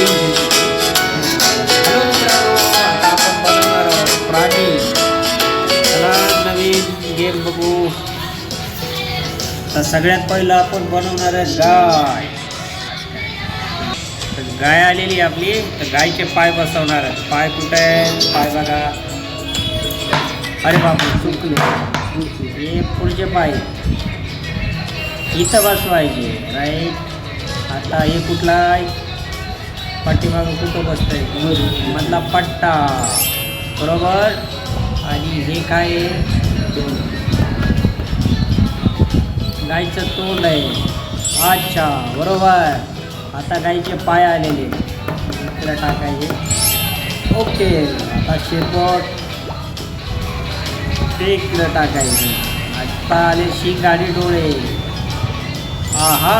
Hello मित्रांनो आता आपण आहोत प्राणी. चला नवीन गेम बघू. तर सगळ्यात पहिलं आपण बनवणार आहे गाय. तर गाय आलेली आपली. तर गायचे पाय बसवणार आहे. पाय कुठे आहे? पाय बघा. अरे बापरे चुकले. हे पुढचे पाय. इथं बसवायचे. राईट आता हे कुठला आहे? पाठीमागं कुठं बसतंय मधला पट्टा. बरोबर? आणि हे काय? आहे गाईचं तोंड आहे. अच्छा बरोबर. आता गाईचे पाय आलेले. इकडे टाकायचे. ओके आता शेपट. ते इकडं टाकायचे. आता आले शी गाडी डोळे. आहा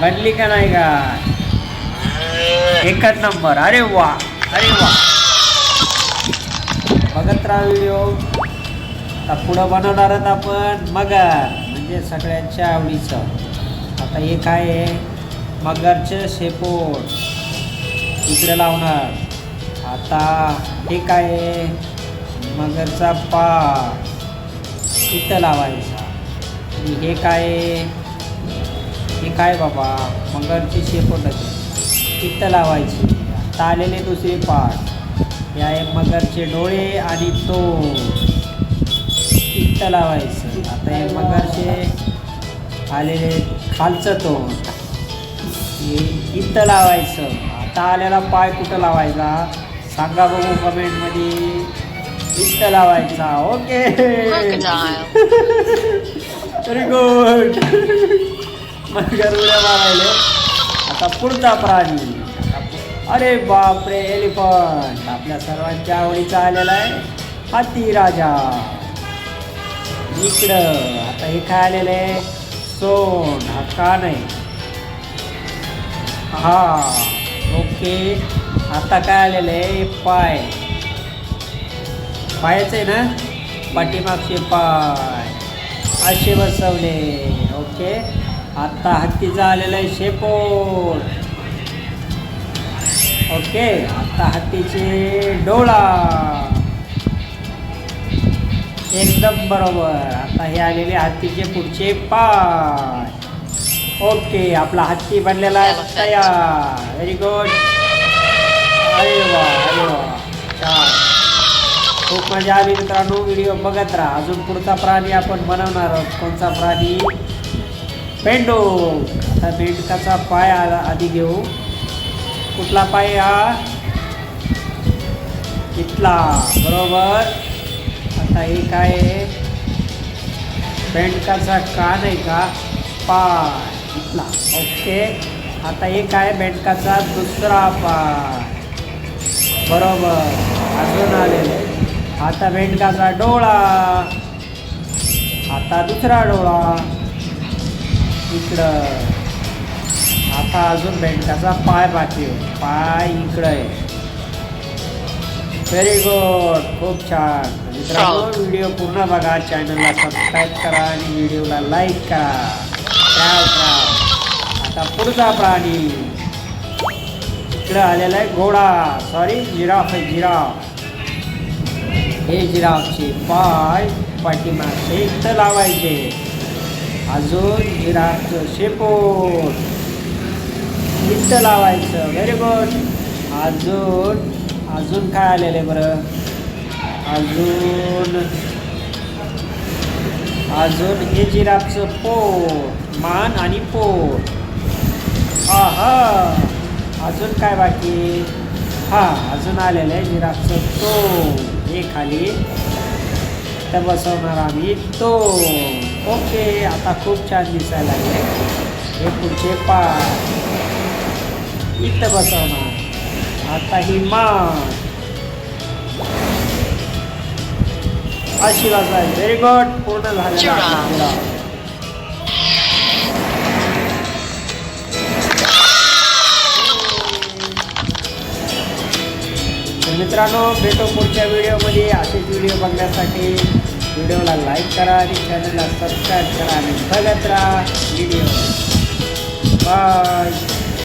बनली का नाही का एकच नंबर. अरे वा. अरे वा. बघत राहा व्हिडिओ आता पुढं बनवणार आहोत आपण मगर म्हणजे सगळ्यांच्या आवडीचं. आता हे काय आहे? मगरचं शेपोट. इकडे लावणार. आता हे काय आहे? मगरचा पा इथं लावायचा. आणि हे काय आहे? हे काय बाबा? मगरची शेपोट इथं लावायची. आता आलेले दुसरे पाठ. हे आहे मगरचे डोळे आणि तो इथं लावायचं. आता हे मगरचे आलेले खालचं तो इथं लावायचं. आता आलेला पाय कुठं लावायचा? सांगा बघू कमेंटमध्ये. इथं लावायचा. ओके. व्हेरी गुड मगर उड्या मारायले. आता पुढचा प्राणी. अरे बापरे एलिफंट. आपल्या सर्वांच्या आवडीचा आलेला आहे हाती राजा. इकडं आता हे काय आलेलं आहे सोन हा कान आहे हा ओके. आता काय आलेलं आहे? पाय. पायच आहे ना? पाठीमागचे पाय. असे बसवले. ओके. आता हत्तीचा आलेला आहे शेपोट. ओके आता हत्तीचे डोळा. एकदम बरोबर. आता हे आलेले हत्तीचे पुढचे पाय. ओके आपला हत्ती बनलेला आहे. तयार. व्हेरी गुड अरे वा अरे वा. खूप मजा आली मित्रांनो. व्हिडिओ बघत राहा. अजून पुढचा प्राणी आपण बनवणार आहोत. कोणता प्राणी? पेंडो. आता बेडकाचा पाय आला आधी घेऊ. कुठला पाय हा? इथला. बरोबर. आता हे काय आहे? बेंडकाचा कान आहे का? पाय. इथला. ओके. आता हे काय बेंडकाचा दुसरा पाय. बरोबर. अजून आलेले आता बेंडकाचा डोळा. आता दुसरा डोळा. इकडं. आता अजून बेंडकाचा पाय बाकी आहे. पाय इकडं आहे. व्हेरी गुड खूप छान. मित्रांनो. व्हिडिओ पूर्ण बघा. चॅनलला सबस्क्राईब करा आणि व्हिडिओला लाईक करा. आता पुढचा प्राणी. इकडं आलेला आहे घोडा. सॉरी जिराफ आहे जिराफ. हे जिराफचे पाय पाठीमागचे इथं लावायचे. अजून जिराफचं शेपूट. इथं लावायचं. व्हेरी गुड अजून अजून काय आलेलं आहे बरं? अजून अजून हे जिराफचं पोट मान आणि पोट. हा अजून काय बाकी? हा अजून आलेलं आहे जिराफचं तो हे खाली. तर बसवणार आम्ही तो ओके आता खूप छान दिसायला लागले. हे पुढचे पाय इथं बसवणार आता ही मान अशी बसायची व्हेरी गुड पूर्ण आहे. तर मित्रांनो भेटू पुढच्या व्हिडिओमध्ये असेच व्हिडिओ बघण्यासाठी. व्हिडिओला लाईक करा आणि चॅनलला सबस्क्राईब करा आणि बघत राहा व्हिडिओ. बाय.